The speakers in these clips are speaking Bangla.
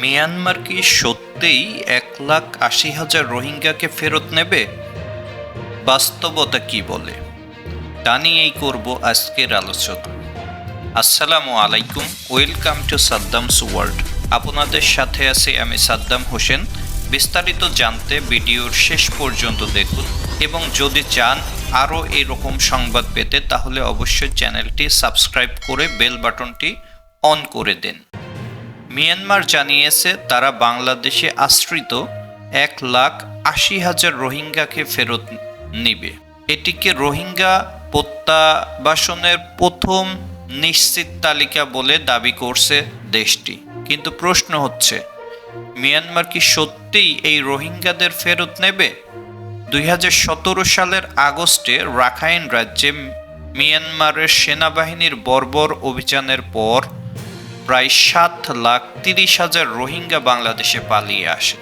মিয়ানমার কি সত্যিই এক লাখ আশি হাজার রোহিঙ্গাকে ফেরত নেবে? বাস্তবতা কি বলে? তা নিয়েই করব আজকের আলোচনা। আসসালামু আলাইকুম, ওয়েলকাম টু সাদ্দামস ওয়ার্ল্ড। আপনাদের সাথে আছি আমি সাদ্দাম হোসেন। বিস্তারিত জানতে ভিডিওর শেষ পর্যন্ত দেখুন। এবং যদি চান আরও এরকম সংবাদ পেতে, তাহলে অবশ্যই চ্যানেলটি সাবস্ক্রাইব করে বেল বাটনটি অন করে দিন। মিয়ানমার জানিয়েছে তারা বাংলাদেশে আশ্রিত এক লাখ আশি হাজার রোহিঙ্গাকে ফেরত নিবে। এটিকে রোহিঙ্গা প্রত্যাবাসনের প্রথম নিশ্চিত তালিকা বলে দাবি করছে দেশটি। কিন্তু প্রশ্ন হচ্ছে, মিয়ানমার কি সত্যিই এই রোহিঙ্গাদের ফেরত নেবে? দুই হাজার সতেরো সালের আগস্টে রাখাইন রাজ্যে মিয়ানমারের সেনাবাহিনীর বর্বর অভিযানের পর প্রায় সাত লাখ তিরিশ হাজার রোহিঙ্গা বাংলাদেশে পালিয়ে আসে।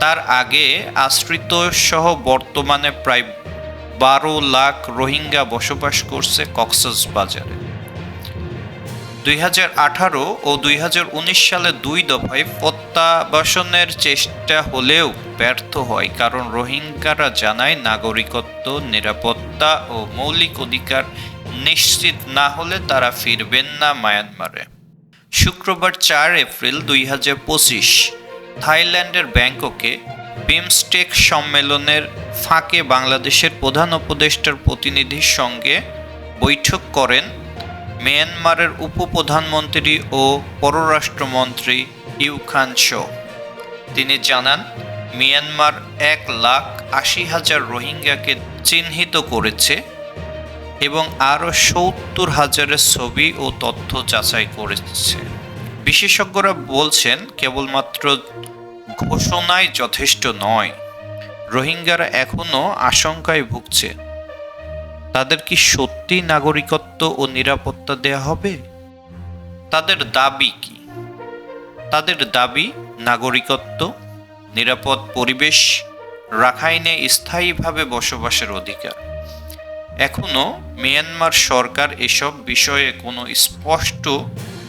তার আগে আশ্রিত সহ বর্তমানে প্রায় বারো লাখ রোহিঙ্গা বসবাস করছে কক্সস বাজারে দুই হাজার আঠারো ও দুই হাজার উনিশ সালে দুই দফায় প্রত্যাবাসনের চেষ্টা হলেও ব্যর্থ হয়, কারণ রোহিঙ্গারা জানায় নাগরিকত্ব, নিরাপত্তা ও মৌলিক অধিকার নিশ্চিত না হলে তারা ফিরবেন না মায়ানমারে। শুক্রবার চার এপ্রিল দুই হাজার পঁচিশ থাইল্যান্ডের ব্যাংককে বিমস্টেক সম্মেলনের ফাঁকে বাংলাদেশের প্রধান উপদেষ্টার প্রতিনিধির সঙ্গে বৈঠক করেন মিয়ানমারের উপপ্রধানমন্ত্রী ও পররাষ্ট্রমন্ত্রী ইউখান শো। তিনি জানান, মিয়ানমার এক লাখ আশি হাজার রোহিঙ্গাকে চিহ্নিত করেছে এবং আরও সত্তর হাজারের ছবি ও তথ্য যাচাই করেছে। বিশেষজ্ঞরা বলছেন, কেবলমাত্র ঘোষণায় যথেষ্ট নয়। রোহিঙ্গারা এখনও আশঙ্কায় ভুগছে। তাদের কি সত্যি নাগরিকত্ব ও নিরাপত্তা দেয়া হবে? তাদের দাবি কি? তাদের দাবি, নাগরিকত্ব, নিরাপদ পরিবেশ, রাখাইনে স্থায়ীভাবে বসবাসের অধিকার। এখনও মিয়ানমার সরকার এসব বিষয়ে কোনো স্পষ্ট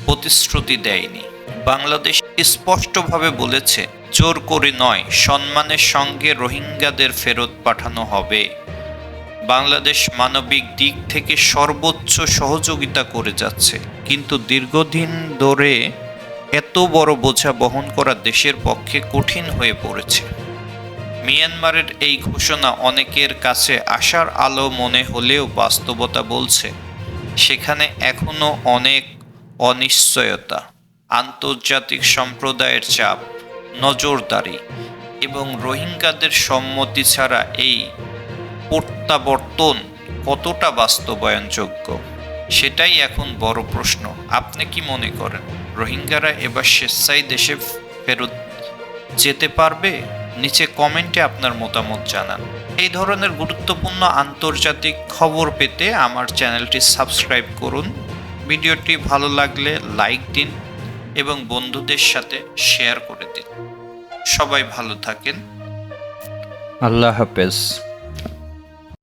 প্রতিশ্রুতি দেয়নি। বাংলাদেশ স্পষ্টভাবে বলেছে, জোর করে নয়, সম্মানের সঙ্গে রোহিঙ্গাদের ফেরত পাঠানো হবে। বাংলাদেশ মানবিক দিক থেকে সর্বোচ্চ সহযোগিতা করে যাচ্ছে, কিন্তু দীর্ঘদিন ধরে এত বড় বোঝা বহন করা দেশের পক্ষে কঠিন হয়ে পড়েছে। মিয়ানমারের এই ঘোষণা অনেকের কাছে আশার আলো মনে হলেও বাস্তবতা বলছে, সেখানে এখনও অনেক অনিশ্চয়তা, আন্তর্জাতিক সম্প্রদায়ের চাপ, নজরদারি এবং রোহিঙ্গাদের সম্মতি ছাড়া এই প্রত্যাবর্তন কতটা বাস্তবায়নযোগ্য, সেটাই এখন বড় প্রশ্ন। আপনি কি মনে করেন, রোহিঙ্গারা এবার স্বেচ্ছায় দেশে ফেরত যেতে পারবে? নিচে কমেন্টে আপনার মতামত জানান। এই ধরনের গুরুত্বপূর্ণ আন্তর্জাতিক খবর পেতে আমার চ্যানেলটি সাবস্ক্রাইব করুন। ভিডিওটি ভালো লাগলে লাইক দিন এবং বন্ধুদের সাথে শেয়ার করে দিন। সবাই ভালো থাকেন। আল্লাহ হাফেজ।